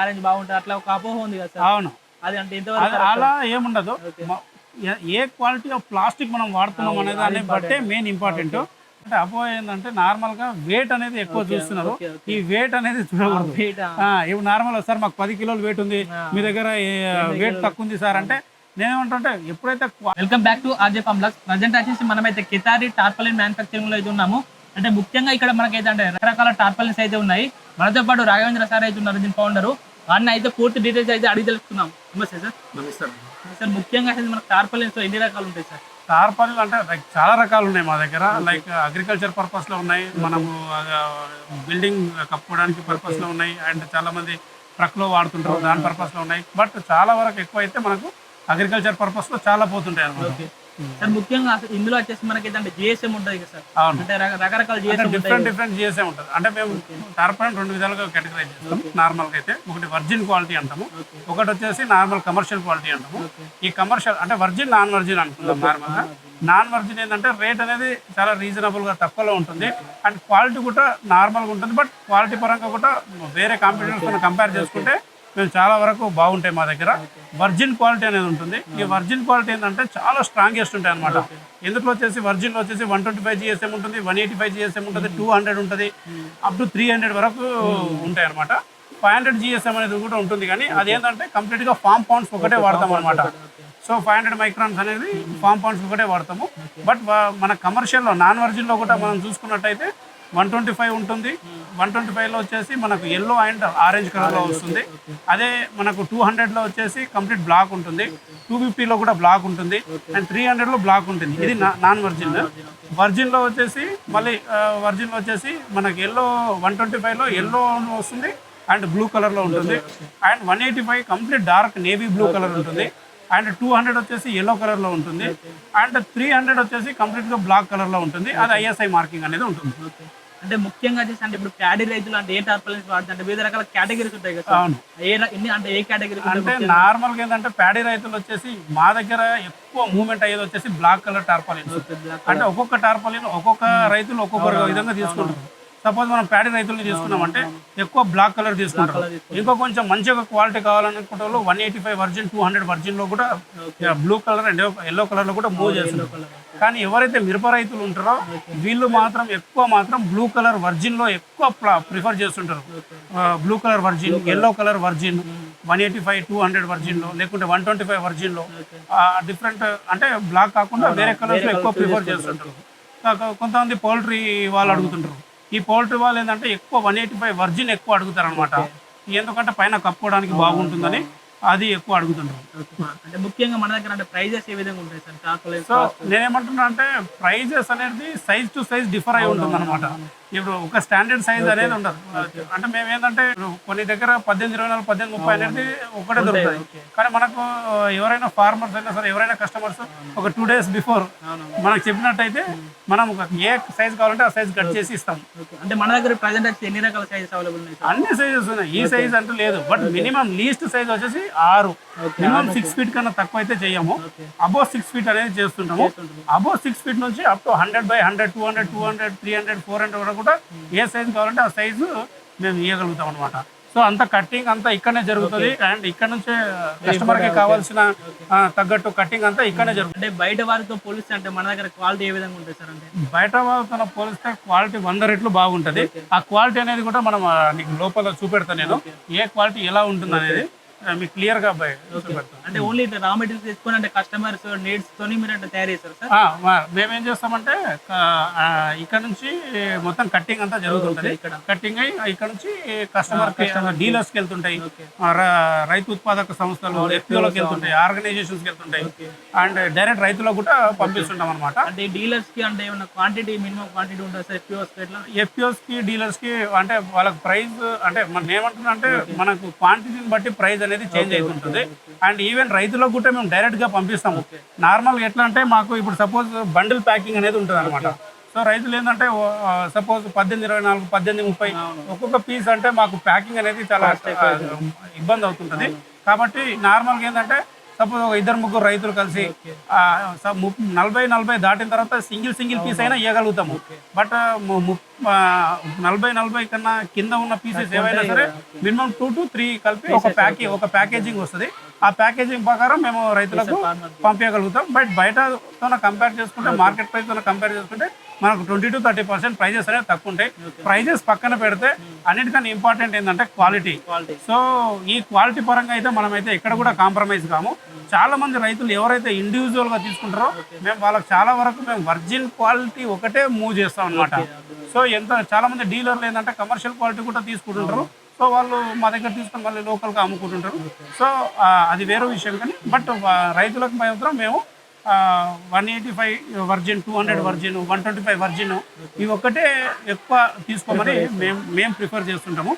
Orange బాగుంటది. అట్లా ఒక అపోహ ఉంది కదా సార్. అవును. అది అంటే ఇంతవరకు అలా ఏముండదు. ఏ- క్వాలిటీ ఆఫ్ ప్లాస్టిక్ మనం వాడుతున్నాం అనే దాన్ని బట్టే. మెయిన్ ఇంపార్టెంట్ అంటే అపోహ ఏంటంటే నార్మల్గా వెయిట్ అనేది ఎక్కువ చూస్తున్నారు. ఈ వెయిట్ అనేది చూడకూడదు. ఇప్పుడు నార్మల్ సార్ మాకు పది కిలోలు వెయిట్ ఉంది. ఆ. మీ దగ్గర వెయిట్ తక్కువ ఉంది సార్ అంటే నేనేమంటుంటే ఎప్పుడైతే welcome back to RJ complex present వచ్చేసి మనమైతే కితారి టార్పలిన్ మ్యానుఫాక్చరింగ్లో అయితే ఉన్నాము. అంటే ముఖ్యంగా ఇక్కడ మనకైతే అంటే రకరకాల టార్పలిన్స్ అయితే ఉన్నాయి. మనతో పాటు రాఘవేంద్ర సార్ అయితే ఉన్నారు దీని ఫౌండర్ వాడిని అయితే పూర్తి డీటెయిల్స్ అయితే అడిగి తెలుసుకున్నాం నమస్తే సార్. సార్. ముఖ్యంగా అసలు మనకు టార్పలిన్స్ ఎన్ని రకాలు ఉంటాయి సార్? టార్పాలిన్ అంటే లైక్ చాలా రకాలు ఉన్నాయి మా దగ్గర. లైక్ అగ్రికల్చర్ పర్పస్లో ఉన్నాయి. మనము బిల్డింగ్ కప్పుకోవడానికి పర్పస్లో ఉన్నాయి. అండ్ చాలా మంది ట్రక్లో వాడుతుంటారు. దాని పర్పస్లో ఉన్నాయి. బట్ చాలా వరకు ఎక్కువ అయితే మనకు అగ్రికల్చర్ పర్పస్లో చాలా పోతుంటాయి అన్నమాట. ఓకే. సార్ ముఖ్యంగా అసలు ఇందులో వచ్చేసి మనకైతే అంటే జిఎస్ఎం ఉంటుంది కదా సార్. అవును. అంటే రక- రకరకాల జిఎస్ఎం డిఫరెంట్ డిఫరెంట్ జిఎస్ఏ ఉంటుంది. అంటే మేము టార్పాలిన్ రెండు విధాలుగా కేటగరైజ్ చేస్తాం. నార్మల్గా అయితే ఒకటి వర్జిన్ క్వాలిటీ అంటాము. ఒకటి వచ్చేసి నార్మల్ కమర్షియల్ క్వాలిటీ అంటాము. ఈ కమర్షియల్ అంటే వర్జిన్ నాన్ వర్జిన్ అనుకుందాం నార్మల్గా నాన్ వర్జిన్ ఏంటంటే రేట్ అనేది చాలా రీజనబుల్గా తక్కువలో ఉంటుంది. అండ్ క్వాలిటీ కూడా నార్మల్గా ఉంటుంది. బట్ క్వాలిటీ పరంగా కూడా వేరే కాంపిటీటర్స్తో కంపేర్ చేసుకుంటే మేము చాలా వరకు బాగుంటాయి మా దగ్గర. వర్జిన్ క్వాలిటీ అనేది ఉంటుంది. ఈ వర్జిన్ క్వాలిటీ ఏంటంటే చాలా స్ట్రాంగెస్ట్ ఉంటాయి అనమాట ఎందులో వచ్చేసి వర్జిన్లో వచ్చేసి వన్ ట్వంటీ ఫైవ్ జిఎస్ఎం ఉంటుంది వన్ ఎయిటీ ఫైవ్ జిఎస్ఎం ఉంటుంది టూ హండ్రెడ్ ఉంటుంది అప్ టు త్రీ హండ్రెడ్ వరకు ఉంటాయి అనమాట ఫైవ్ హండ్రెడ్ జిఎస్ఎం అనేది కూడా ఉంటుంది కానీ అదేంటంటే కంప్లీట్గా ఫామ్ పౌండ్స్ ఒకటే వాడతాం అనమాట సో ఫైవ్ హండ్రెడ్ మైక్రాన్స్ అనేది ఫామ్ పౌండ్స్ ఒకటే వాడతాము. బట్ మన కమర్షియల్లో నాన్ వర్జిన్లో కూడా మనం చూసుకున్నట్టయితే వన్ ట్వంటీ ఫైవ్ ఉంటుంది. వన్ ట్వంటీ ఫైవ్లో వచ్చేసి మనకు ఎల్లో అండ్ ఆరెంజ్ కలర్లో వస్తుంది. అదే మనకు టూ హండ్రెడ్లో వచ్చేసి కంప్లీట్ బ్లాక్ ఉంటుంది. టూ ఫిఫ్టీలో కూడా బ్లాక్ ఉంటుంది. అండ్ త్రీ హండ్రెడ్లో బ్లాక్ ఉంటుంది. ఇది నా- నాన్ వర్జిన్ వర్జిన్లో వచ్చేసి మళ్ళీ వర్జిన్లో వచ్చేసి మనకి ఎల్లో వన్ ట్వంటీ ఫైవ్లో ఎల్లో వస్తుంది అండ్ బ్లూ కలర్లో ఉంటుంది. And one eighty five complete dark navy blue colour ఉంటుంది. అండ్ టూ హండ్రెడ్ వచ్చేసి ఎల్లో కలర్లో ఉంటుంది. అండ్ త్రీ హండ్రెడ్ వచ్చేసి కంప్లీట్గా బ్లాక్ కలర్లో ఉంటుంది. అది ఐఎస్ఐ మార్కింగ్ అనేది ఉంటుంది. ఓకే అంటే ముఖ్యంగా వచ్చేసి అంటే ఇప్పుడు ప్యాడీ రైతులు అంటే ఏ టార్పలిన్స్ వాడతారు అంటే వివిధ రకాల కేటగిరీస్ ఉంటాయి కదా. అవును. ఏ ఎన్ని అంటే ఏ కేటగిరీ అంటే నార్మల్గా ఏంటంటే ప్యాడీ రైతులు వచ్చేసి మా దగ్గర ఎక్కువ మూవ్మెంట్ అయ్యేది వచ్చేసి బ్లాక్ కలర్ టార్పాలిన్స్. అంటే ఒక్కొక్క టార్పాలిన్ ఒక్కొక్క రైతులు ఒక్కొక్క విధంగా తీసుకుంటారు. సపోజ్ మనం ప్యాడీ రైతుల్ని తీసుకున్నామంటే ఎక్కువ బ్లాక్ కలర్ తీసుకుంటారు. ఇంకో కొంచెం మంచిగా క్వాలిటీ కావాలనుకుంటే వాళ్ళు one eighty five virgin two hundred వర్జిన్లో కూడా బ్లూ కలర్ అండ్ ఎల్లో కలర్లో కూడా మూవ్ చేస్తున్నారు. కానీ ఎవరైతే మిరప రైతులు ఉంటారో వీళ్ళు మాత్రం ఎక్కువ మాత్రం బ్లూ కలర్ వర్జిన్లో ఎక్కువ ప్రిఫర్ చేస్తుంటారు. Blue colour virgin yellow colour. Virgin one eighty five two hundred వర్జిన్లో లేకుంటే వన్ ట్వంటీ ఫైవ్ వర్జిన్లో డిఫరెంట్ అంటే బ్లాక్ కాకుండా వేరే కలర్స్లో ఎక్కువ ప్రిఫర్ చేస్తుంటారు. కొంతమంది పౌల్ట్రీ వాళ్ళు అడుగుతుంటారు. ఈ పౌల్ట్రీ వాళ్ళు ఏంటంటే ఎక్కువ వన్ ఎయిటీ ఫైవ్ వర్జిన్ ఎక్కువ అడుగుతారు అనమాట ఎందుకంటే పైన కప్పుకోవడానికి బాగుంటుందని. అది ఎక్కువ అడుగుతుంటారు. అంటే ముఖ్యంగా మన దగ్గర అంటే ప్రైజెస్ ఏ విధంగా ఉంటాయి సార్? టార్పలిన్స్ సో నేనేమంటున్నా అంటే ప్రైజెస్ అనేది సైజ్ టు సైజ్ డిఫర్ అయి ఉంటుంది అనమాట ఇప్పుడు ఒక స్టాండర్డ్ సైజ్ అనేది ఉండదు. అంటే మేము ఏంటంటే కొన్ని దగ్గర పద్దెనిమిది ఇరవై నాలుగు పద్దెనిమిది ముప్పై అనేది ఒకటే దొరుకుతుంది కానీ మనకు ఎవరైనా ఫార్మర్స్ అయినా సరే ఎవరైనా కస్టమర్స్ ఒక టూ డేస్ బిఫోర్ మనకు చెప్పినట్టయితే మనం ఒక ఏ సైజ్ కావాలంటే ఆ సైజ్ కట్ చేసి ఇస్తాం. అంటే మన దగ్గర ప్రజెంట్ వచ్చి ఎన్ని రకాల సైజెస్ అవైలబుల్ ఉన్నాయి అన్ని సైజెస్ ఉన్నాయి. ఈ సైజ్ అంటూ లేదు. బట్ మినిమం లీస్ట్ సైజ్ వచ్చేసి ఆరు. మినిమం సిక్స్ ఫీట్ కన్నా తక్కువ అయితే చేయము. ఓకే. అబో సిక్స్ ఫీట్ అనేది చేస్తుంటాము. అబో సిక్స్ ఫీట్ నుంచి up to hundred by hundred two hundred two hundred three hundred four hundred వరకు కూడా ఏ సైజు కావాలంటే ఆ సైజు మేము ఇవ్వగలుగుతాం అనమాట సో అంత కట్టింగ్ అంతా ఇక్కడనే జరుగుతుంది. అండ్ ఇక్కడ నుంచే కస్టమర్కి కావాల్సిన ఆ, తగ్గట్టు కట్టింగ్ అంతా ఇక్కడనే జరుగుతుంది అంటే బయట వారితో పోలిస్తే అంటే మన దగ్గర క్వాలిటీ ఏ విధంగా ఉంటుంది సార్ అంటే? బయట వాళ్ళతో పోలిస్తే క్వాలిటీ వంద రెట్లు బాగుంటుంది. ఆ క్వాలిటీ అనేది కూడా మనం నీకు లోపల చూపెడతాను నేను. ఏ క్వాలిటీ ఎలా ఉంటుంది అనేది మీకు క్లియర్గా చూపెడతాను. అంటే ఓన్లీ రా మెటీరియల్స్ తెచ్చుకొని అంటే కస్టమర్స్ నీడ్స్ తోని మీరు అంటే తయారు చేస్తారు సార్? మేమేం చేస్తామంటే ఇక్కడ నుంచి మొత్తం కట్టింగ్ అంతా జరుగుతుంటది. ఇక్కడ. కట్టింగ్ అయ్యి ఇక్కడ నుంచి కస్టమర్ డీలర్స్కి వెళ్తుంటాయి. ఆ, ర- రైతు ఉత్పాదక సంస్థలు ఎఫ్పిఓలోకి వెళ్తుంటాయి. ఆర్గనైజేషన్స్కి వెళ్తుంటాయి. అండ్ డైరెక్ట్ రైతులకు కూడా పంపిస్తుంటాం అనమాట అంటే డీలర్స్కి అంటే ఏమన్నా క్వాంటిటీ మినిమం క్వాంటిటీ ఉంటుంది సార్ ఎఫ్యూఎస్ ఎట్లా? ఎఫ్పిఓస్కి డీలర్స్కి అంటే వాళ్ళకి ప్రైస్ అంటే మనం ఏమంటున్నా అంటే మనకు క్వాంటిటీని బట్టి ప్రైస్ అనేది చేంజ్ అవుతుంటుంది అండ్ ఈవెన్ రైతులకు కూడా మేము డైరెక్ట్గా పంపిస్తాము. నార్మల్గా ఎట్లా అంటే మాకు ఇప్పుడు సపోజ్ బండిల్ ప్యాకింగ్ అనేది ఉంటుంది అనమాట సో రైతులు ఏంటంటే సపోజ్ పద్దెనిమిది ఇరవై నాలుగు పద్దెనిమిది ముప్పై ఒక్కొక్క పీస్ అంటే మాకు ప్యాకింగ్ అనేది చాలా ఇబ్బంది అవుతుంటుంది. కాబట్టి నార్మల్గా ఏంటంటే సపోజ్ ఒక ఇద్దరు ముగ్గురు రైతులు కలిసి నలభై నలభై దాటిన తర్వాత సింగిల్ సింగిల్ పీస్ అయినా ఇవ్వగలుగుతాము బట్ నలభై నలభై కన్నా కింద ఉన్న పీసెస్ ఏవైనా సరే మినిమం టూ టు త్రీ కలిపి ఒక ప్యాకే ఒక ప్యాకేజింగ్ వస్తుంది. ఆ ప్యాకేజింగ్ ప్రకారం మేము రైతులకు పంపించగలుగుతాం బట్ బయటతో కంపేర్ చేసుకుంటే మార్కెట్ ప్రైస్తో కంపేర్ చేసుకుంటే మనకు twenty to thirty percent prices అనేవి తక్కువ ఉంటాయి. ప్రైజెస్ పక్కన పెడితే అన్నిటికన్నా ఇంపార్టెంట్ ఏంటంటే క్వాలిటీ. సో ఈ క్వాలిటీ పరంగా అయితే మనమైతే ఎక్కడ కూడా కాంప్రమైజ్ కాము. చాలా మంది రైతులు ఎవరైతే ఇండివిజువల్గా తీసుకుంటారో మేము వాళ్ళకి చాలా వరకు మేము వర్జిన్ క్వాలిటీ ఒకటే మూవ్ చేస్తాం అనమాట సో ఎంత చాలా మంది డీలర్లు ఏంటంటే కమర్షియల్ క్వాలిటీ కూడా తీసుకుంటుంటారు. సో వాళ్ళు మా దగ్గర తీసుకొని మళ్ళీ లోకల్గా అమ్ముకుంటుంటారు. సో అది వేరే విషయం కానీ బట్ రైతులకు మాత్రం మేము one eighty five virgin two hundred virgin one twenty five virgin ఇవి ఒక్కటే ఎక్కువ తీసుకోమని మేము మేము ప్రిఫర్ చేస్తుంటాము.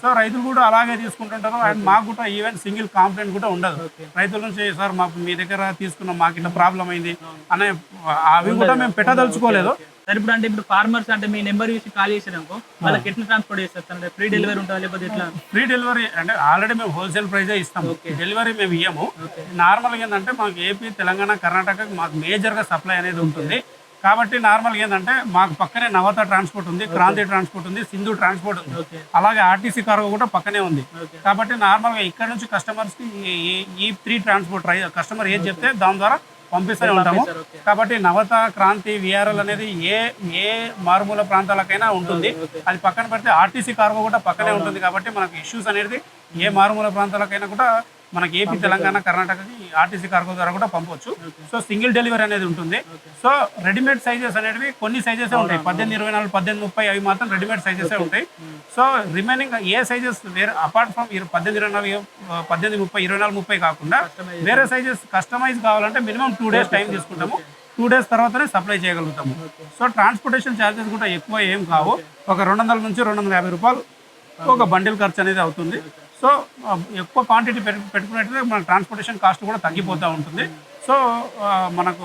సో రైతులు కూడా అలాగే తీసుకుంటుంటారు అండ్ మాకు కూడా ఈవెన్ సింగిల్ కాంప్లైంట్ కూడా ఉండదు. రైతుల నుంచి సార్ మాకు మీ దగ్గర తీసుకున్నాం మాకు ఇట్లా ప్రాబ్లం అయింది అనే అవి కూడా మేము పెట్టదలుచుకోలేదు. సరే ఇప్పుడు అంటే ఇప్పుడు ఫార్మర్స్ అంటే మీ నెంబర్ చూసి కాల్ చేసారనుకో వాళ్ళకి ఎట్లా ట్రాన్స్పోర్ట్ చేస్తారు? అంటే ఫ్రీ డెలివరీ ఉంటుందా లేకపోతే ఎట్లా? ఫ్రీ డెలివరీ అంటే ఆల్రెడీ మేము హోల్సేల్ ప్రైజే ఇస్తాము డెలివరీ మేము ఇయ్యము. నార్మల్గా ఏంటంటే మాకు ఏపీ తెలంగాణ కర్ణాటక మాకు మేజర్గా సప్లై అనేది ఉంటుంది. కాబట్టి నార్మల్గా ఏంటంటే మాకు పక్కనే నవత ట్రాన్స్పోర్ట్ ఉంది క్రాంతి ట్రాన్స్పోర్ట్ ఉంది సింధు ట్రాన్స్పోర్ట్ ఉంది. అలాగే ఆర్టీసీ కార్గో కూడా పక్కనే ఉంది. కాబట్టి నార్మల్గా ఇక్కడ నుంచి కస్టమర్స్కి ఈ- ఈ త్రీ ట్రాన్స్పోర్ట్ కస్టమర్ ఏది చెప్తే దాని ద్వారా పంపిస్తూనే ఉంటాము. కాబట్టి నవత క్రాంతి విఆర్ఎల్ అనేది ఏ ఏ మారుమూల ప్రాంతాలకైనా ఉంటుంది. అది పక్కన పెడితే ఆర్టీసీ కార్గో కూడా పక్కనే ఉంటుంది కాబట్టి మనకు ఇష్యూస్ అనేది ఏ మారుమూల ప్రాంతాలకైనా కూడా మనకి ఏపీ తెలంగాణ కర్ణాటకకి ఆర్టీసీ కార్గో ద్వారా కూడా పంపొచ్చు. సో సింగిల్ డెలివరీ అనేది ఉంటుంది. సో రెడీమేడ్ సైజెస్ అనేవి కొన్ని సైజెస్ ఉంటాయి. పద్దెనిమిది ఇరవై నాలుగు పద్దెనిమిది ముప్పై అవి మాత్రం రెడీమేడ్ సైజెస్ ఉంటాయి. సో రిమైనింగ్ ఏ సైజెస్ వేరే అపార్ట్ ఫ్రమ్ పద్దెనిమిది ఇరవై నాలుగు పద్దెనిమిది ముప్పై ఇరవై నాలుగు ముప్పై కాకుండా వేరే సైజెస్ కస్టమైజ్ కావాలంటే మినిమం టూ డేస్ టైం తీసుకుంటాము. టూ డేస్ తర్వాతనే సప్లై చేయగలుగుతాము. సో ట్రాన్స్పోర్టేషన్ ఛార్జెస్ కూడా ఎక్కువ ఏం కావు. ఒక రెండు వందల నుంచి రెండు వందల యాభై రూపాయలు ఒక బండిల్ ఖర్చు అనేది అవుతుంది. సో ఎక్కువ క్వాంటిటీ పెట్టు పెట్టుకున్నట్లయితే మన ట్రాన్స్పోర్టేషన్ కాస్ట్ కూడా తగ్గిపోతూ ఉంటుంది. సో మనకు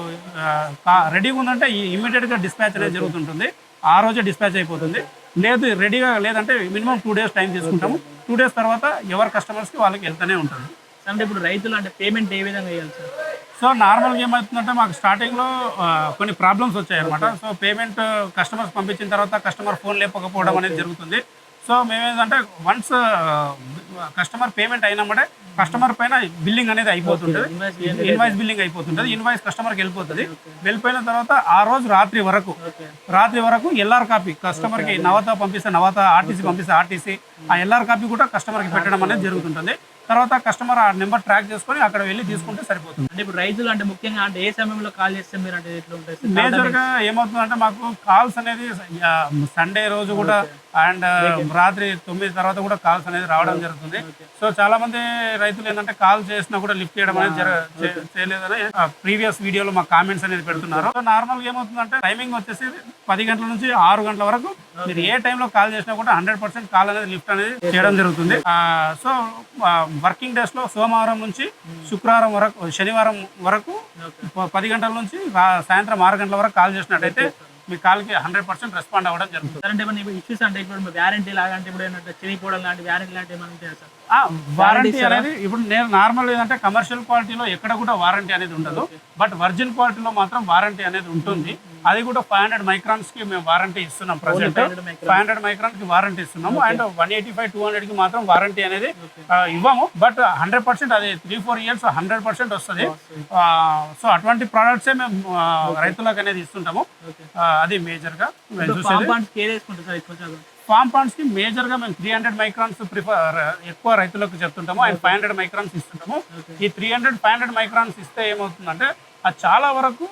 రెడీగా ఉందంటే ఇమీడియట్గా డిస్పాచ్ అనేది జరుగుతుంటుంది. ఆ రోజే డిస్పాచ్ అయిపోతుంది. లేదు రెడీగా లేదంటే మినిమం టూ డేస్ టైం తీసుకుంటాము. టూ డేస్ తర్వాత ఎవరి కస్టమర్స్కి వాళ్ళకి వెళ్తూనే ఉంటుంది. అంటే ఇప్పుడు రైతులు అంటే పేమెంట్ ఏ విధంగా చేయాలి సార్ సో నార్మల్గా ఏమవుతుందంటే మాకు స్టార్టింగ్లో కొన్ని ప్రాబ్లమ్స్ వచ్చాయి అనమాట సో పేమెంట్ కస్టమర్స్ పంపించిన తర్వాత కస్టమర్ ఫోన్ లేపకపోవడం అనేది జరుగుతుంది. సో మేమేంటంటే వన్స్ కస్టమర్ పేమెంట్ అయినప్పుడే కస్టమర్ పైన బిల్లింగ్ అనేది అయిపోతుంటుంది. ఇన్వాయిస్ బిల్లింగ్ అయిపోతుంటుంది. ఇన్వాయిస్ కస్టమర్కి వెళ్ళిపోతుంది. వెళ్ళిపోయిన తర్వాత ఆ రోజు రాత్రి వరకు రాత్రి వరకు ఎల్ఆర్ కాపీ కస్టమర్కి నవత పంపిస్తే నవత ఆర్టీసీ పంపిస్తే ఆర్టీసీ ఆ ఎల్ఆర్ కాపీ కూడా కస్టమర్కి పెట్టడం అనేది జరుగుతుంటుంది. తర్వాత కస్టమర్ ఆ నెంబర్ ట్రాక్ చేసుకొని అక్కడ వెళ్ళి తీసుకుంటే సరిపోతుంది. అంటే ఇప్పుడు రైతులు అంటే ముఖ్యంగా అంటే ఏ సమయంలో కాల్ చేస్తే మీరు అంటే ఎట్లా ఉంటాయి సార్? మేజర్గా ఏమవుతుందంటే మాకు కాల్స్ అనేది సండే రోజు కూడా అండ్ రాత్రి తొమ్మిది తర్వాత కూడా కాల్స్ అనేది రావడం జరుగుతుంది. సో చాలా మంది రైతులు ఏంటంటే కాల్ చేసినా కూడా లిఫ్ట్ చేయడం అనేది చేయలేదని ప్రీవియస్ వీడియోలో మా కామెంట్స్ అనేది పెడుతున్నారు. సో నార్మల్గా ఏమవుతుందంటే టైమింగ్ వచ్చేసి పది గంటల నుంచి ఆరు గంటల వరకు మీరు ఏ టైంలో కాల్ చేసినా కూడా హండ్రెడ్ పర్సెంట్ కాల్ అనేది లిఫ్ట్ అనేది చేయడం జరుగుతుంది. సో వర్కింగ్ డేస్లో సోమవారం నుంచి శుక్రవారం వరకు శనివారం వరకు పది గంటల నుంచి సాయంత్రం ఆరు గంటల వరకు కాల్ చేసినట్టయితే మీ కాల్కి హండ్రెడ్ పర్సెంట్ రెస్పాండ్ అవ్వడం జరుగుతుంది. అంటే ఇప్పుడు ఇష్యూస్ అంటే ఇప్పుడు వ్యారంటీ లాగా అంటే ఇప్పుడు ఏంటంటే చిరిగిపోవడం లాంటి వ్యారంటీ లాంటివి ఏమైనా ఉంటాయా సార్? వారంటీ అనేది ఇప్పుడు నేను నార్మల్ ఏంటంటే కమర్షియల్ క్వాలిటీలో ఎక్కడ కూడా వారంటీ అనేది ఉండదు. బట్ వర్జిన్ క్వాలిటీలో మాత్రం వారంటీ అనేది ఉంటుంది. అది కూడా ఫైవ్ హండ్రెడ్ మైక్రాన్స్కి మేము వారంటీ ఇస్తున్నాం ప్రజెంట్ 500 microns. ఫైవ్ హండ్రెడ్ మైక్రాన్స్కి వారంటీ ఇస్తున్నాము. And one eighty five two హండ్రెడ్కి మాత్రం వారంటీ అనేది ఇవ్వము. బట్ హండ్రెడ్ పర్సెంట్ అది three four years hundred percent వస్తుంది. సో అటువంటి ప్రోడక్ట్సే మేము రైతులకు అనేది ఇస్తుంటాము. అది మేజర్గా ఫామ్ మేజర్గా మేము త్రీ హండ్రెడ్ మైక్రాన్స్ ప్రిఫర్ ఎక్కువ రైతులకు చెప్తుంటాము. అండ్ ఫైవ్ హండ్రెడ్ మైక్రాన్స్ ఇస్తుంటాము. ఈ three hundred five hundred microns ఇస్తే ఏమవుతుందంటే అది చాలా వరకు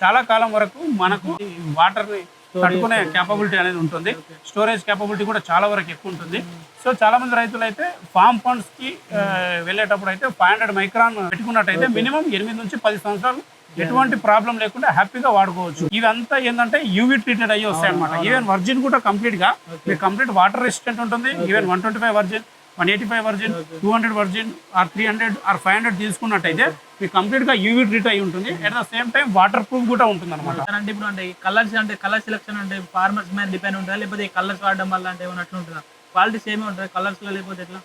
చాలా కాలం వరకు మనకు వాటర్ని తట్టుకునే కేపబిలిటీ అనేది ఉంటుంది. స్టోరేజ్ కేపబిలిటీ కూడా చాలా వరకు ఎక్కువ ఉంటుంది. సో చాలా మంది రైతులు అయితే ఫామ్ పండ్స్కి ఆ, వెళ్ళేటప్పుడు అయితే ఫైవ్ హండ్రెడ్ మైక్రాన్ పెట్టుకున్నట్టయితే మినిమం ఎనిమిది నుంచి పది సంవత్సరాలు ఎటువంటి ప్రాబ్లం లేకుండా హ్యాపీగా వాడుకోవచ్చు. ఇవంతా ఏంటంటే యూవీ ట్రీటెడ్ అయ్యి వస్తాయి అనమాట ఈవెన్ వర్జిన్ కూడా కంప్లీట్గా మీకు కంప్లీట్ వాటర్ రెసిస్టెంట్ ఉంటుంది. Even one twenty five virgin one eighty five virgin two hundred virgin or three hundred or five hundred తీసుకున్నట్టయితే మీకు కంప్లీట్గా యూవీ ట్రీట్ అయి ఉంటుంది. At the same time waterproof కూడా ఉంటుంది అనమాట అంటే ఇప్పుడు అంటే కలర్స్ అంటే కలర్ సెలెక్షన్ అంటే ఫార్మర్స్ మీద డిపెండ్ ఉంటుందా లేకపోతే ఈ కలర్స్ వాడడం వల్ల అంటే ఉంటుందా క్వాలిటీ సేమే ఉంటుంది? కలర్స్లో లేకపోతే ఎట్లా?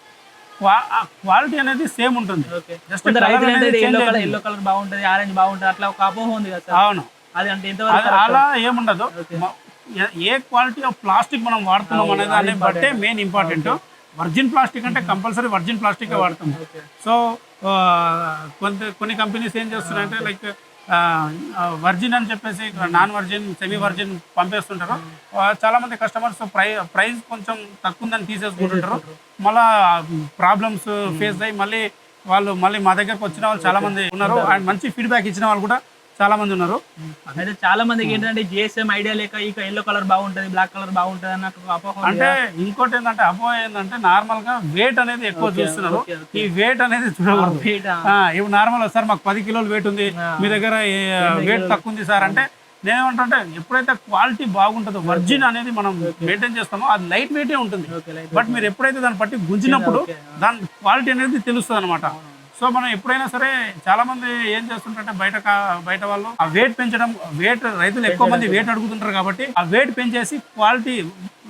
క్వాలిటీ అనేది సేమ్ ఉంటుంది. అనేది change ఎల్లో కలర్ బాగుంటది ఆరెంజ్ బాగుంటది అట్లా ఒక అపోహ ఉంది కదా అవును. అది అంటే ఎంతవరకు అలా ఏముండదు ఏ- క్వాలిటీ ఆఫ్ ప్లాస్టిక్ మనం వాడుతున్నాం అనే దాన్ని బట్టే మెయిన్ ఇంపార్టెంట్ వర్జిన్ ప్లాస్టిక్ అంటే కంపల్సరీ వర్జిన్ ప్లాస్టిక్ వాడతాం సో కొంత కొన్ని కంపెనీస్ ఏం చేస్తున్నాయంటే లైక్ వర్జిన్ అని చెప్పేసి నాన్ వర్జిన్ సెమీ వర్జిన్ పంపేస్తుంటారు. చాలా మంది కస్టమర్స్ ప్రై ప్రైస్ కొంచెం తక్కువ ఉందని తీసేసుకుంటుంటారు. మళ్ళా ప్రాబ్లమ్స్ ఫేస్ అయ్యి మళ్ళీ వాళ్ళు మళ్ళీ మా దగ్గరకు వచ్చిన వాళ్ళు చాలా మంది ఉన్నారు. అండ్ మంచి ఫీడ్బ్యాక్ ఇచ్చిన వాళ్ళు కూడా చాలా మంది ఉన్నారు. అయితే చాలా మందికి ఏంటంటే జిఎస్ఎం ఐడియా లేక ఇక ఎల్లో కలర్ బాగుంటది బ్లాక్ కలర్ బాగుంటది ఒక అపోహ అంటే ఇంకోటి ఏంటంటే అపోహ ఏంటంటే నార్మల్గా వెయిట్ అనేది ఎక్కువ చూస్తున్నారు. ఈ వెయిట్ అనేది చూడకూడదు. ఇప్పుడు నార్మల్ సార్ మాకు పది కిలోలు వెయిట్ ఉంది. మీ దగ్గర వెయిట్ తక్కువ ఉంది సార్ అంటే నేనేమంటే ఎప్పుడైతే క్వాలిటీ బాగుంటుందో వర్జిన్ అనేది మనం మెయింటైన్ చేస్తామో అది లైట్ వెయిటే ఉంటుంది. బట్ మీరు ఎప్పుడైతే దాన్ని పట్టి గుంజినప్పుడు. దాని క్వాలిటీ అనేది తెలుస్తుంది అనమాట సో మనం ఎప్పుడైనా సరే చాలా మంది ఏం చేస్తుంటారంటే బయట బయట వాళ్ళు ఆ వెయిట్ పెంచడం వెయిట్ రైతులు ఎక్కువ మంది వెయిట్ అడుగుతుంటారు కాబట్టి ఆ వెయిట్ పెంచేసి quality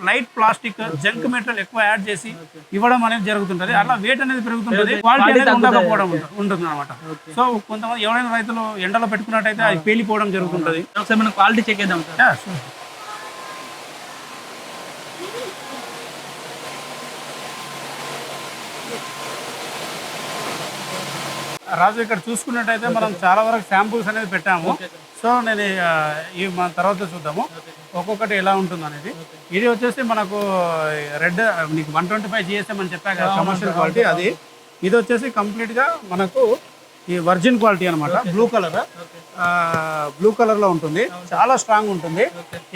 light plastic junk material ఎక్కువ యాడ్ చేసి ఇవ్వడం అనేది జరుగుతుంటది. అలా వెయిట్ అనేది పెరుగుతుంటది. క్వాలిటీ అనేది. ఉండకపోవడం ఉంటుంది. అనమాట సో కొంతమంది ఎవరైనా రైతులు ఎండలో పెట్టుకున్నట్టయితే అది పేలిపోవడం జరుగుతుంటది. ఒకసారి మనం క్వాలిటీ చెక్ చేద్దాం సార్. రాజు ఇక్కడ చూసుకున్నట్టయితే మనం చాలా వరకు శాంపుల్స్ అనేది పెట్టాము. సో నేను ఈ మన తర్వాత చూద్దాము. ఒక్కొక్కటి ఎలా ఉంటుంది అనేది. ఇది వచ్చేసి మనకు రెడ్ నీకు వన్ ట్వంటీ ఫైవ్ జిఎస్ఎం అని చెప్పా కదా కమర్షియల్ క్వాలిటీ అది. ఇది వచ్చేసి complete గా మనకు ఈ వర్జిన్ క్వాలిటీ అనమాట బ్లూ కలర్ బ్లూ కలర్లో ఉంటుంది. చాలా స్ట్రాంగ్ ఉంటుంది.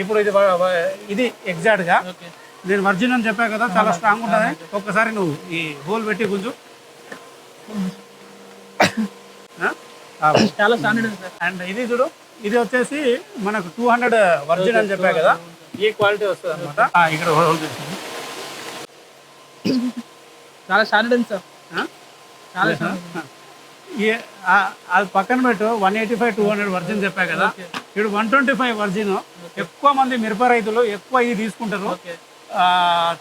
ఇప్పుడు ఇది ఇది ఎగ్జాక్ట్గా. ఓకే నేను వర్జిన్ అని చెప్పా కదా చాలా స్ట్రాంగ్ ఉంటుంది. ఒక్కసారి నువ్వు ఈ హోల్ పెట్టి గుంజు. చాలా స్టాండర్డ్ సార్. అండ్ ఇది చూడు ఇది వచ్చేసి మనకు టూ హండ్రెడ్ వర్జిన్ అని చెప్పా కదా ఈ క్వాలిటీ వస్తుంది అనమాట ఇక్కడ హోల్. చాలా స్టాండర్డ్ ఉంది సార్? చాలా అది పక్కన పెట్టు one eighty five two hundred virgin చెప్పా కదా. ఇప్పుడు వన్ ట్వంటీ ఫైవ్ వర్జిన్ ఎక్కువ మంది మిరప రైతులు ఎక్కువ ఇది తీసుకుంటారు.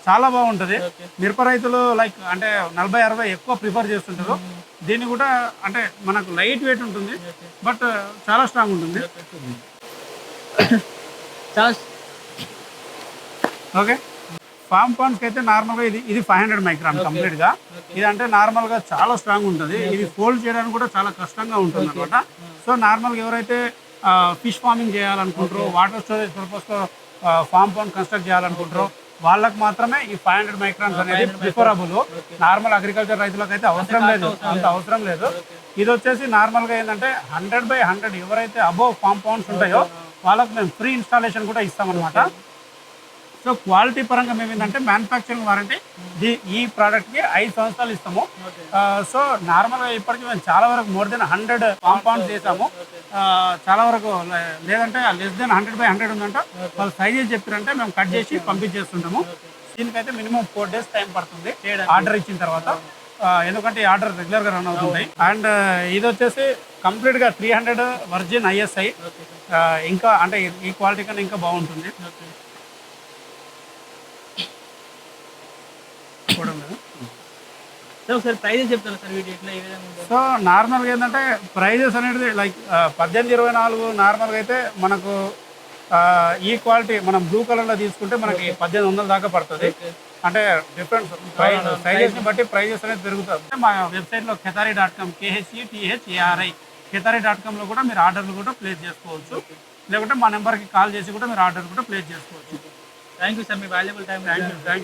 చాలా బాగుంటుంది. మిరప రైతులు లైక్ అంటే నలభై అరవై ఎక్కువ ప్రిఫర్ చేస్తుంటారు. దీన్ని కూడా అంటే మనకు లైట్ వెయిట్ ఉంటుంది బట్ చాలా స్ట్రాంగ్ ఉంటుంది. చాలా ఓకే. ఫామ్ పాన్స్ అయితే నార్మల్గా ఇది ఇది ఫైవ్ హండ్రెడ్ మైక్రాన్ కంప్లీట్గా ఇది అంటే నార్మల్గా చాలా స్ట్రాంగ్ ఉంటుంది. ఇది ఫోల్డ్ చేయడానికి కూడా చాలా కష్టంగా ఉంటుంది అనమాట సో నార్మల్గా ఎవరైతే ఫిష్ ఫార్మింగ్ చేయాలనుకుంటారో వాటర్ స్టోరేజ్ పర్పస్తో ఫామ్ పాండ్ కన్స్ట్రక్ట్ చేయాలనుకుంటారో వాళ్ళకి మాత్రమే ఈ ఫైవ్ హండ్రెడ్ మైక్రాన్స్ అనేది ప్రిఫరబుల్ నార్మల్ అగ్రికల్చర్ రైతులకు అయితే అవసరం లేదు. అంత అవసరం లేదు. ఇది వచ్చేసి నార్మల్గా ఏంటంటే హండ్రెడ్ బై హండ్రెడ్ ఎవరైతే అబోవ్ ఫామ్ పౌండ్స్ ఉంటాయో వాళ్ళకి మేము ఫ్రీ ఇన్స్టాలేషన్ కూడా ఇస్తామన్నమాట. సో క్వాలిటీ పరంగా మేము ఏంటంటే మ్యానుఫ్యాక్చరింగ్ వారంటీ ది ఈ ప్రోడక్ట్కి ఐదు సంవత్సరాలు ఇస్తాము. సో నార్మల్గా ఇప్పటికి మేము చాలా వరకు మోర్ దెన్ హండ్రెడ్ కాంపౌండ్స్ చేసాము. చాలా వరకు లేదంటే less than hundred by hundred ఉందంటే. వాళ్ళు సైజెస్ చెప్పారంటే మేము కట్ చేసి పంపించేస్తుంటాము. దీనికైతే మినిమం ఫోర్ డేస్ టైం పడుతుంది ఆర్డర్ ఇచ్చిన తర్వాత. ఎందుకంటే ఈ ఆర్డర్ రెగ్యులర్గా రన్ అవుతుంది. అండ్ ఇది వచ్చేసి కంప్లీట్గా త్రీ హండ్రెడ్ వర్జిన్ ఐఎస్ఐ ఇంకా అంటే ఈ క్వాలిటీ కన్నా ఇంకా బాగుంటుంది. చూడండి. సార్ ఒకసారి ప్రైజెస్ చెప్తారా సార్ వీటి ఎట్లా ఏ విధంగా ఉంటుంది? సో నార్మల్గా ఏంటంటే ప్రైజెస్ అనేది లైక్ పద్దెనిమిది ఇరవై నాలుగు నార్మల్గా అయితే మనకు ఈ క్వాలిటీ మనం బ్లూ కలర్లో తీసుకుంటే మనకి పద్దెనిమిది వందల దాకా పడుతుంది. అంటే డిఫరెంట్ ప్రైస్ సైజెస్ని బట్టి ప్రైజెస్ అనేది పెరుగుతుంది. మా వెబ్సైట్లో Khetari dot com K H E T H A R I Khetari dot కామ్లో కూడా మీరు ఆర్డర్లు కూడా ప్లేస్ చేసుకోవచ్చు. లేకుంటే మా నెంబర్కి కాల్ చేసి కూడా మీరు ఆర్డర్ కూడా ప్లేస్ చేసుకోవచ్చు. Thank you sir me valuable time thank you thank